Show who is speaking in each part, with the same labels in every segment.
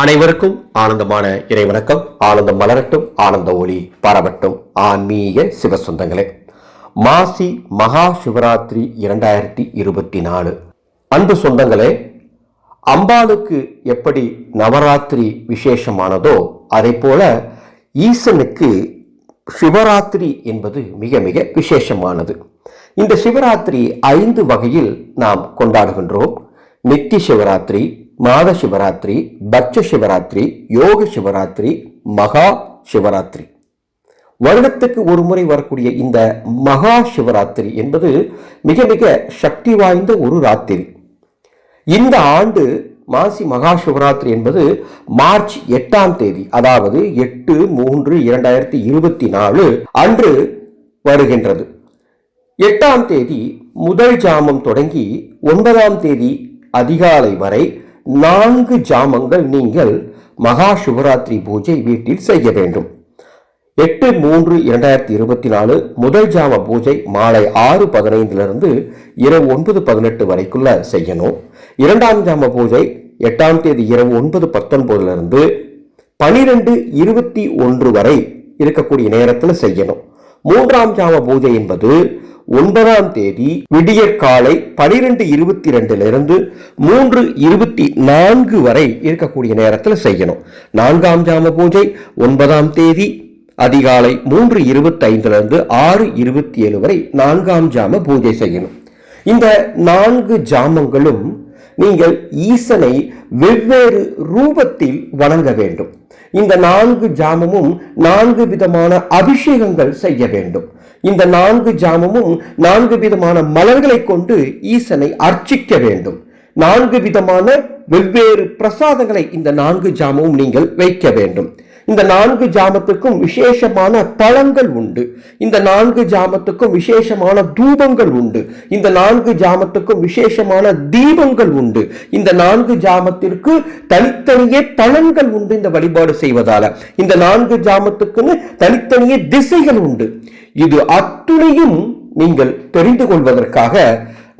Speaker 1: அனைவருக்கும் ஆனந்தமான இறைவணக்கம். ஆனந்தம் மலரட்டும் ஆனந்த ஒளி பரவட்டும். ஆன்மீக சிவசொந்தங்களே மாசி மகா சிவராத்திரி இரண்டாயிரத்தி இருபத்தி நாலு. அன்பு சொந்தங்களே அம்பாளுக்கு எப்படி நவராத்திரி விசேஷமானதோ அதே போல ஈசனுக்கு சிவராத்திரி என்பது மிக மிக விசேஷமானது. இந்த சிவராத்திரி ஐந்து வகையில் நாம் கொண்டாடுகின்றோம். நித்தி சிவராத்திரி மாத சிவராத்திரி பட்ச சிவராத்திரி யோக சிவராத்திரி மகா சிவராத்திரி. வருடத்துக்கு ஒரு முறை வரக்கூடிய இந்த மகா சிவராத்திரி என்பது மிக மிக சக்தி வாய்ந்த ஒரு ராத்திரி. இந்த ஆண்டு மாசி மகா சிவராத்திரி என்பது மார்ச் எட்டாம் தேதி அதாவது எட்டு மூன்று இரண்டாயிரத்தி இருபத்தி நாலு அன்று வருகின்றது. எட்டாம் தேதி முதல் ஜாமம் தொடங்கி ஒன்பதாம் தேதி அதிகாலை வரை நான்கு ஜாமங்கள் நீங்கள் மகா சிவராத்திரி பூஜை வீட்டில் செய்ய வேண்டும். எட்டு மூன்று இரண்டாயிரத்தி இருபத்தி நாலு முதல் ஜாம பூஜை மாலை ஆறு பதினைந்திலிருந்து இரவு ஒன்பது பதினெட்டு வரைக்குள்ள செய்யணும். இரண்டாம் ஜாம பூஜை எட்டாம் தேதி இரவு ஒன்பது பத்தொன்பதுலேருந்து பனிரெண்டு இருபத்தி ஒன்று வரை இருக்கக்கூடிய நேரத்தில் செய்யணும். மூன்றாம் ஜாம பூஜை என்பது ஒன்பதாம் தேதி விடிய காலை பனிரெண்டு இருபத்தி ரெண்டிலிருந்து மூன்று இருபத்தி நான்கு வரை இருக்கக்கூடிய நேரத்தில் செய்யணும். நான்காம் ஜாம பூஜை ஒன்பதாம் தேதி அதிகாலை மூன்று இருபத்தைந்துலேருந்து ஆறு இருபத்தி ஏழு வரை நான்காம் ஜாம பூஜை செய்யணும். இந்த நான்கு ஜாமங்களும் நீங்கள் ஈசனை வெவ்வேறு ரூபத்தில் வணங்க வேண்டும். இந்த நான்கு ஜாமமும் நான்கு விதமான அபிஷேகங்கள் செய்ய வேண்டும். இந்த நான்கு ஜாமமும் நான்கு விதமான மலர்களை கொண்டு ஈசனை அர்ச்சிக்க வேண்டும். நான்கு விதமான வெவ்வேறு பிரசாதங்களை இந்த நான்கு ஜாமமும் நீங்கள் வைக்க வேண்டும். இந்த நான்கு ஜாமத்துக்கும் விசேஷமான பழங்கள் உண்டு. இந்த நான்கு ஜாமத்துக்கும் விசேஷமான தூபங்கள் உண்டு. இந்த நான்கு ஜாமத்துக்கும் விசேஷமான தீபங்கள் உண்டு. இந்த நான்கு ஜாமத்திற்கு தனித்தனியே பலன்கள் உண்டு இந்த வழிபாடு செய்வதால. இந்த நான்கு ஜாமத்துக்குன்னு தனித்தனியே திசைகள் உண்டு. இது அத்துணையும் நீங்கள் தெரிந்து கொள்வதற்காக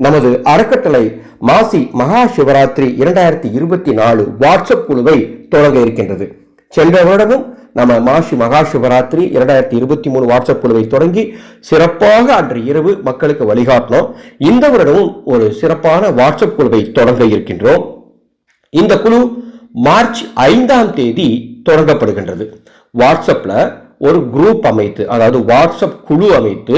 Speaker 1: நமது அறக்கட்டளை மாசி மகா சிவராத்திரி இரண்டாயிரத்தி இருபத்தி நாலு வாட்ஸ்அப் குழுவை தொடங்க இருக்கின்றது. சென்ற வருடமும் நம்ம மாசி மகா சிவராத்திரி இரண்டாயிரத்தி இருபத்தி மூணு வாட்ஸ்அப் குழுவை தொடங்கி சிறப்பாக அன்று இரவு மக்களுக்கு வழிகாட்டினோம். இந்த வருடமும் ஒரு சிறப்பான வாட்ஸ்அப் குழுவை தொடங்க இருக்கின்றோம். இந்த குழு மார்ச் ஐந்தாம் தேதி தொடங்கப்படுகின்றது. வாட்ஸ்அப்பில் ஒரு குரூப் அமைத்து அதாவது வாட்ஸ்அப் குழு அமைத்து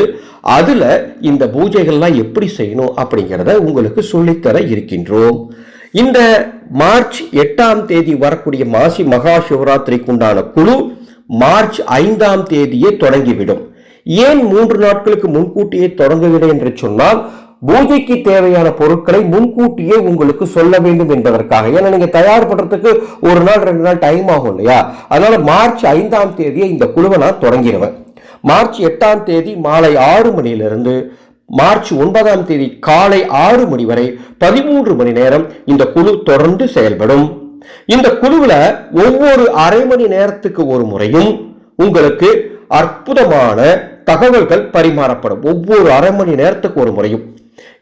Speaker 1: அதில் இந்த பூஜைகள்லாம் எப்படி செய்யணும் அப்படிங்கிறத உங்களுக்கு சொல்லித்தர இருக்கின்றோம். இந்த மார்ச் எட்டாம் தேதி வரக்கூடிய மாசி மகா சிவராத்திரிக்கு உண்டான குழு மார்ச் ஐந்தாம் தேதியே தொடங்கிவிடும். ஏன் மூன்று நாட்களுக்கு முன்கூட்டியே தொடங்குகிறது என்று சொன்னால் பூஜைக்கு தேவையான பொருட்களை முன்கூட்டியே உங்களுக்கு சொல்ல வேண்டும் என்பதற்காக. ஏன்னா நீங்க தயார் பண்றதுக்கு ஒரு நாள் ரெண்டு நாள் டைம் ஆகும் இல்லையா? அதனால மார்ச் ஐந்தாம் தேதியை இந்த குழுவை நான் தொடங்கிடுவேன். மார்ச் எட்டாம் தேதி மாலை ஆறு மணியிலிருந்து மார்ச் ஒன்பதாம் தேதி காலை ஆறு மணி வரை பதிமூன்று மணி நேரம் இந்த குழு தொடர்ந்து செயல்படும். இந்த குழுவில் ஒவ்வொரு அரை மணி நேரத்துக்கு ஒரு முறையும் உங்களுக்கு அற்புதமான தகவல்கள் பரிமாறப்படும். ஒவ்வொரு அரை மணி நேரத்துக்கு ஒரு முறையும்.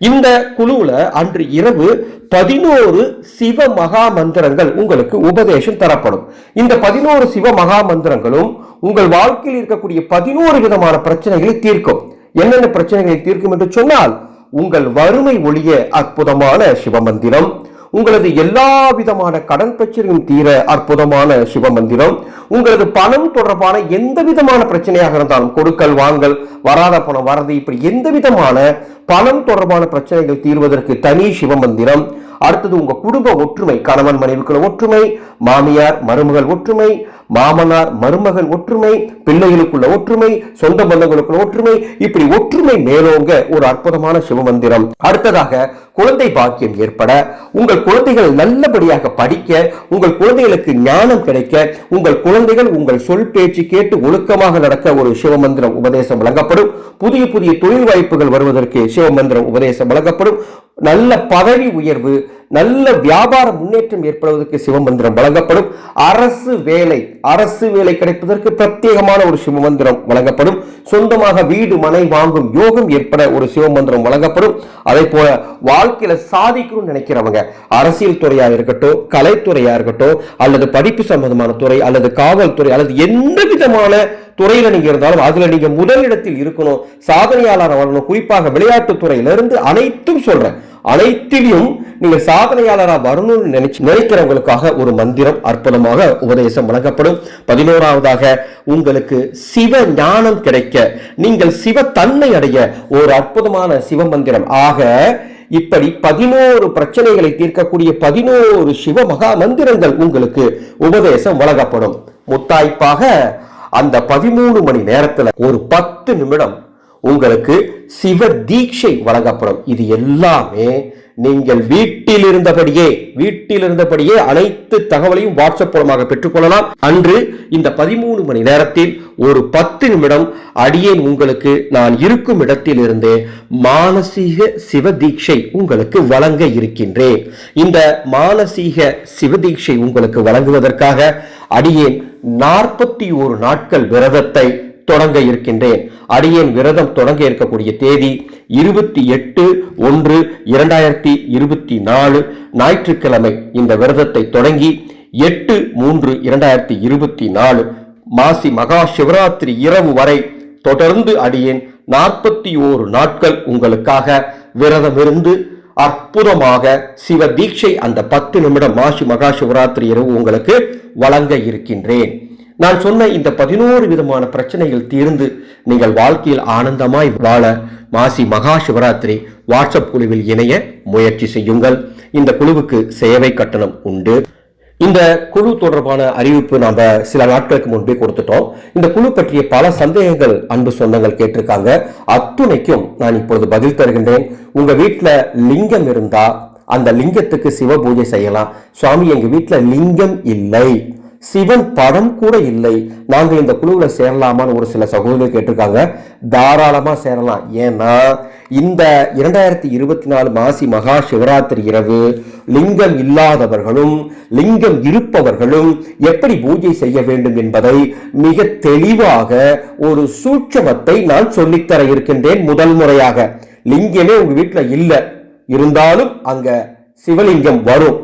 Speaker 1: இந்த குழுவில் அன்று இரவு பதினோரு சிவ மகா மந்திரங்கள் உங்களுக்கு உபதேசம் தரப்படும். இந்த பதினோரு சிவ மகா மந்திரங்களும் உங்கள் வாழ்க்கையில் இருக்கக்கூடிய பதினோரு விதமான பிரச்சனைகளை தீர்க்கும். என்னென்ன பிரச்சனைகளை தீர்க்கும் என்று சொன்னால் உங்கள் வறுமை ஒழிய அற்புதமான சிவமந்திரம். உங்களது எல்லா விதமான கடன் பிரச்சனையும் தீர அற்புதமான சிவமந்திரம். உங்களது பணம் தொடர்பான எந்த விதமான பிரச்சனையாக இருந்தாலும் கொடுக்கல் வாங்கல் வராத பணம் வரது இப்படி எந்த விதமான பணம் தொடர்பான பிரச்சனைகள் தீர்வதற்கு தனி சிவமந்திரம். அடுத்தது உங்க குடும்ப ஒற்றுமை கணவன் மனைவிக்குள்ள ஒற்றுமை மாமியார் மருமகள் ஒற்றுமை மாமனார் மருமகள் ஒற்றுமை பிள்ளைகளுக்குள்ள ஒற்றுமை சொந்த பந்தங்களுக்குள்ள ஒற்றுமை இப்படி ஒற்றுமை மேலோங்க ஒரு அற்புதமான சிவமந்திரம். அடுத்ததாக குழந்தை பாக்கியம் ஏற்பட உங்கள் குழந்தைகள் நல்லபடியாக படிக்க உங்கள் குழந்தைகளுக்கு ஞானம் கிடைக்க உங்கள் குழந்தைகள் உங்கள் சொல் பேச்சு கேட்டு ஒழுக்கமாக நடக்க ஒரு சிவமந்திரம் உபதேசம் வழங்கப்படும். புதிய புதிய தொழில் வாய்ப்புகள் வருவதற்கு சிவமந்திரம் உபதேசம் வழங்கப்படும். நல்ல பதவி உயர்வு நல்ல வியாபார முன்னேற்றம் ஏற்படுவதற்கு சிவமந்திரம் வழங்கப்படும். அரசு வேலை அரசு வேலை கிடைப்பதற்கு பிரத்யேகமான ஒரு சிவமந்திரம் வழங்கப்படும். சொந்தமாக வீடு மனை வாங்கும் யோகம் ஏற்பட ஒரு சிவமந்திரம் வழங்கப்படும். அதே போல வாழ்க்கையில சாதிக்கணும்னு நினைக்கிறவங்க அரசியல் துறையா இருக்கட்டும் கலைத்துறையா இருக்கட்டும் அல்லது படிப்பு சம்பந்தமான துறை அல்லது காவல்துறை அல்லது எந்த விதமான துறையில நீங்க இருந்தாலும் அதுல நீங்க முதலிடத்தில் இருக்கணும். சாதனையாளர் வரணும் குறிப்பாக விளையாட்டுத் துறையிலிருந்து அனைத்தும் சொல்றேன். அனைத்திலையும் நீங்க சாதனையாளரா வரணும்னு நினைச்சு நினைக்கிறவங்களுக்காக ஒரு மந்திரம் அற்புதமாக உபதேசம் வழங்கப்படும். பதினோராவதாக உங்களுக்கு சிவ ஞானம் கிடைக்க நீங்கள் சிவ தன்மை அடைய ஒரு அற்புதமான சிவ மந்திரம். ஆக இப்படி பதினோரு பிரச்சனைகளை தீர்க்கக்கூடிய பதினோரு சிவ மகா மந்திரங்கள் உங்களுக்கு உபதேசம் வழங்கப்படும். முத்தாய்ப்பாக அந்த பதிமூணு மணி நேரத்துல ஒரு பத்து நிமிடம் உங்களுக்கு சிவ தீட்சை வழங்கப்படும். இது எல்லாமே நீங்கள் வீட்டில் இருந்தபடியே வீட்டில் இருந்தபடியே அனைத்து தகவலையும் வாட்ஸ்அப் மூலமாக பெற்றுக்கொள்ளலாம் அன்று இந்த பதிமூணு மணி நேரத்தில் ஒரு பத்து நிமிடம் அடியேன் உங்களுக்கு நான் இருக்கும் இடத்தில் இருந்து மானசீக சிவ தீட்சை உங்களுக்கு வழங்க இருக்கின்றேன். இந்த மானசீக சிவ தீட்சை உங்களுக்கு வழங்குவதற்காக அடியேன் நாற்பத்தி ஒரு நாட்கள் விரதத்தை தொடங்க இருக்கின்றேன். அடியேன் விரதம் தொடங்க இருக்கக்கூடிய தேதி இருபத்தி எட்டு ஒன்று இரண்டாயிரத்தி இருபத்தி நாலு. ஞாயிற்றுக்கிழமை இந்த விரதத்தை தொடங்கி எட்டு மூன்று இரண்டாயிரத்தி இருபத்தி நாலு. மாசி மகா சிவராத்திரி இரவு வரை தொடர்ந்து அடியேன் நாற்பத்தி ஓரு நாட்கள் உங்களுக்காக விரதம் இருந்து அற்புதமாக சிவ தீட்சை அந்த பத்து நிமிடம் மாசி மகா சிவராத்திரி இரவு உங்களுக்கு வழங்க இருக்கின்றேன். நான் சொன்ன இந்த பதினோரு விதமான பிரச்சனைகள் தீர்ந்து நீங்கள் வாழ்க்கையில் ஆனந்தமாய் வாழ மாசி மகா சிவராத்திரி வாட்ஸ்அப் குழுவில் இணைய முயற்சி செய்யுங்கள். இந்த குழுவுக்கு சேவை கட்டணம் உண்டு. இந்த குழு தொடர்பான அறிவிப்பு நாம சில நாட்களுக்கு முன்பே கொடுத்துட்டோம். இந்த குழு பற்றிய பல சந்தேகங்கள் அன்பு சொந்தங்கள் கேட்டிருக்காங்க. அத்துணைக்கும் நான் இப்பொழுது பதில் தருகின்றேன். உங்க வீட்டுல லிங்கம் இருந்தா அந்த லிங்கத்துக்கு சிவ பூஜை செய்யலாம். சுவாமி எங்க வீட்டுல லிங்கம் இல்லை. சிவன் படம் கூட இல்லை. நாங்கள் இந்த குழுவில் சேரலாமான்னு ஒரு சில சகோதரர்கள் கேட்டிருக்காங்க. தாராளமாக சேரலாம். ஏன்னா இந்த இரண்டாயிரத்தி இருபத்தி நாலு மாசி மகா சிவராத்திரி இரவு லிங்கம் இல்லாதவர்களும் லிங்கம் இருப்பவர்களும் எப்படி பூஜை செய்ய வேண்டும் என்பதை மிக தெளிவாக ஒரு சூட்சமத்தை நான் சொல்லித்தர இருக்கின்றேன் முதல் முறையாக. லிங்கமே உங்கள் வீட்டில் இல்லை. இருந்தாலும் அங்கே சிவலிங்கம் வரும்.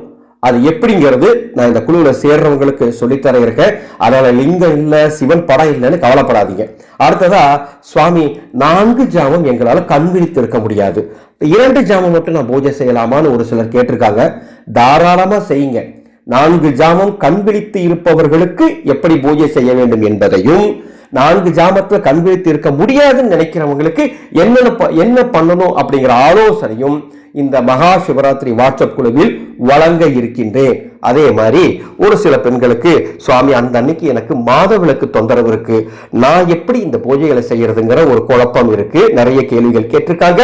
Speaker 1: அது எப்படிங்கிறது நான் இந்த குழுவில் சேர்றவங்களுக்கு சொல்லித்தர இருக்கேன். அதனால் லிங்கம் இல்லை சிவன் படம் இல்லைன்னு கவலைப்படாதீங்க. அடுத்ததா சுவாமி நான்கு ஜாமம் எங்களால் கண் விழித்து இருக்க முடியாது. இரண்டு ஜாமம் மட்டும் நான் பூஜை செய்யலாமான்னு ஒரு சிலர் கேட்டிருக்காங்க. தாராளமா செய்யுங்க. நான்கு ஜாமம் கண் விழித்து இருப்பவர்களுக்கு எப்படி பூஜை செய்ய வேண்டும் என்பதையும் நான்கு ஜாமத்தில் கண் விழித்து இருக்க முடியாதுன்னு நினைக்கிறவங்களுக்கு என்னென்ன ப- என்ன பண்ணணும் அப்படிங்கிற ஆலோசனையும் இந்த மகா சிவராத்திரி வாட்ஸ்அப் குழுவில் வழங்க இருக்கின்றேன். அதே மாதிரி ஒரு சில பெண்களுக்கு சுவாமி அந்த அன்னைக்கு எனக்கு மாதவிளக்கு தொந்தரவு இருக்கு. நான் எப்படி இந்த பூஜைகளை செய்யறதுங்கிற ஒரு குழப்பம் இருக்கு. நிறைய கேள்விகள் கேட்டிருக்காங்க.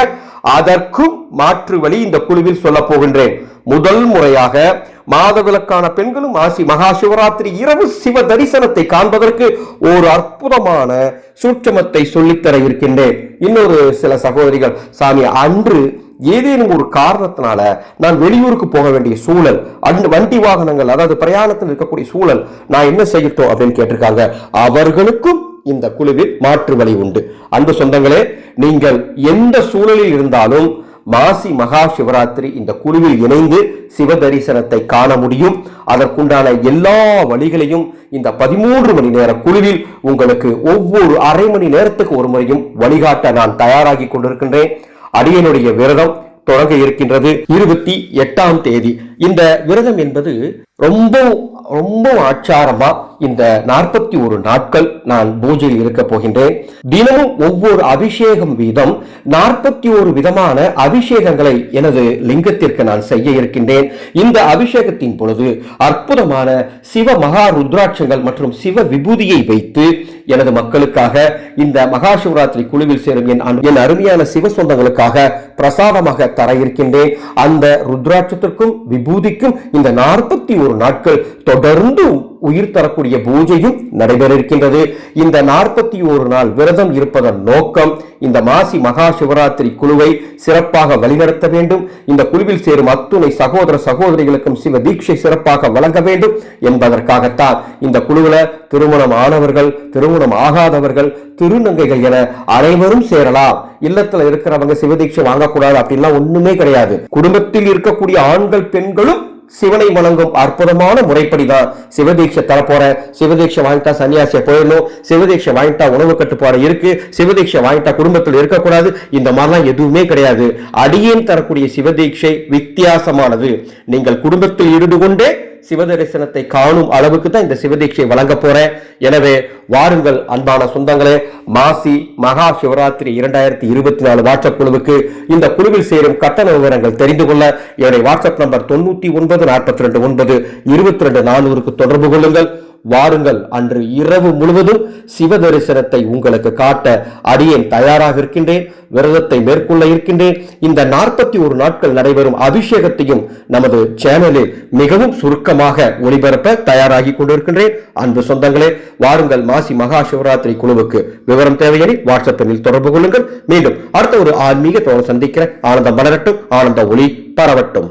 Speaker 1: அதற்கும் மாற்று வழி இந்த குழுவில் சொல்ல போகின்றேன். முதல் முறையாக மாதவிலக்கான பெண்களும் ஆசி மகா சிவராத்திரி இரவு சிவ தரிசனத்தை காண்பதற்கு ஒரு அற்புதமான சூட்சமத்தை சொல்லித்தர இருக்கின்றேன். இன்னொரு சில சகோதரிகள் சாமி அன்று ஏதேனும் ஒரு காரணத்தினால நான் வெளியூருக்கு போக வேண்டிய சூழல் அந்த வண்டி வாகனங்கள் அதாவது பிரயாணத்தில் இருக்கக்கூடிய சூழல் நான் என்ன செய்யட்டும் அப்படின்னு கேட்டிருக்காங்க. அவர்களுக்கும் இந்த குழுவில் மாற்று வழி உண்டு. அன்பு சொந்தங்களே நீங்கள் எந்த சூழலில் இருந்தாலும் மாசி மகா சிவராத்திரி இந்த குழுவில் இணைந்து சிவ தரிசனத்தை காண முடியும். அதற்குண்டான எல்லா வழிகளையும் இந்த பதிமூன்று மணி நேர குழுவில் உங்களுக்கு ஒவ்வொரு அரை மணி நேரத்துக்கு ஒரு முறையும் வழிகாட்ட நான் தயாராகி கொண்டிருக்கின்றேன். அடியனுடைய விரதம் தொடங்க இருக்கின்றது. இருபத்தி எட்டாம் தேதி. இந்த விரதம் என்பது ரொம்ப ரொம்ப ஆச்சாரமா இந்த நாற்பத்தி ஒரு நாட்கள் நான் பூஜையில் இருக்க போகின்றேன். தினமும் ஒவ்வொரு அபிஷேகம் வீதம் நாற்பத்தி ஒரு விதமான அபிஷேகங்களை எனது லிங்கத்திற்கு நான் செய்ய இருக்கின்றேன். இந்த அபிஷேகத்தின் பொழுது அற்புதமான சிவ மகா ருத்ராட்சங்கள் மற்றும் சிவ விபூதியை வைத்து எனது மக்களுக்காக இந்த மகா சிவராத்திரி குழுவில் சேரும் என் என் அருமையான சிவ சொந்தங்களுக்காக பிரசாதமாக தர இருக்கின்றேன் அந்த ருத்ராட்சத்திற்கும் விபூதிக்கும் இந்த நாற்பத்தி ஒரு நாட்கள் தொடர்ந்து உயிர் தரக்கூடிய பூஜையும் நடைபெற இருக்கின்றது இந்த நாற்பத்தி ஒரு நாள் விரதம் இருப்பதன் நோக்கம் இந்த மாசி மகா சிவராத்திரி குழுவை சிறப்பாக வழிநடத்த வேண்டும். இந்த குழுவில் சேரும் அத்துணை சகோதர சகோதரிகளுக்கும் சிவ தீட்சை சிறப்பாக வழங்க வேண்டும் என்பதற்காகத்தான் இந்த குழுவில் திருமணம் ஆனவர்கள் திருமணம் ஆகாதவர்கள் திருநங்கைகள் என அனைவரும் சேரலாம். இல்லத்துல இருக்கிறவங்க சிவதீட்சை வாங்கக்கூடாது அப்படின்லாம் ஒண்ணுமே கிடையாது. குடும்பத்தில் இருக்கக்கூடிய ஆண்கள் பெண்களும் சிவனை வணங்கும் அற்புதமான முறைப்படிதான் சிவதீட்சை தரப்போற சிவதீட்சை வாங்கிட்டா சன்னியாசிய போயிடணும். சிவதீட்சை வாங்கிட்டா உணவு கட்டுப்பாடு இருக்கு. சிவதீட்சை வாங்கிட்டா குடும்பத்தில் இருக்கக்கூடாது. இந்த மாதிரிலாம் எதுவுமே கிடையாது. அடியேன் தரக்கூடிய சிவதீட்சை வித்தியாசமானது. நீங்கள் குடும்பத்தில் இருந்து கொண்டே சிவதரிசனத்தை காணும் அளவுக்கு தான் இந்த சிவதீட்சை வழங்க போறேன். எனவே வாருங்கள் அன்பான சொந்தங்களே மாசி மகா சிவராத்திரி இரண்டாயிரத்தி இருபத்தி நாலு வாட்ஸ்அப் குழுவுக்கு இந்த குழுவில் சேரும் கட்டண விவரங்கள் தெரிந்து கொள்ள என்னுடைய வாட்ஸ்அப் நம்பர் தொண்ணூத்தி ஒன்பது நாற்பத்தி ரெண்டு ஒன்பது இருபத்தி ரெண்டு நானூறுக்கு தொடர்பு கொள்ளுங்கள். வாருங்கள். அன்று இரவு முழுவதும் சிவ தரிசனத்தை உங்களுக்கு காட்ட அடியேன் தயாராக இருக்கின்றேன். விரதத்தை மேற்கொள்ள இருக்கின்றேன். இந்த நாற்பத்தி ஒரு நாட்கள் நடைபெறும் அபிஷேகத்தையும் நமது சேனலில் மிகவும் சுருக்கமாக ஒளிபரப்ப தயாராகி கொண்டிருக்கின்றேன். அன்பு சொந்தங்களே வாருங்கள் மாசி மகா சிவராத்திரி குழுவுக்கு விவரம் தேவையெனில் வாட்ஸ்அப்பில் தொடர்பு கொள்ளுங்கள். மீண்டும் அடுத்த ஒரு ஆன்மீக தோழர் சந்திக்கிற ஆனந்தம் வளரட்டும் ஆனந்த ஒளி பரவட்டும்.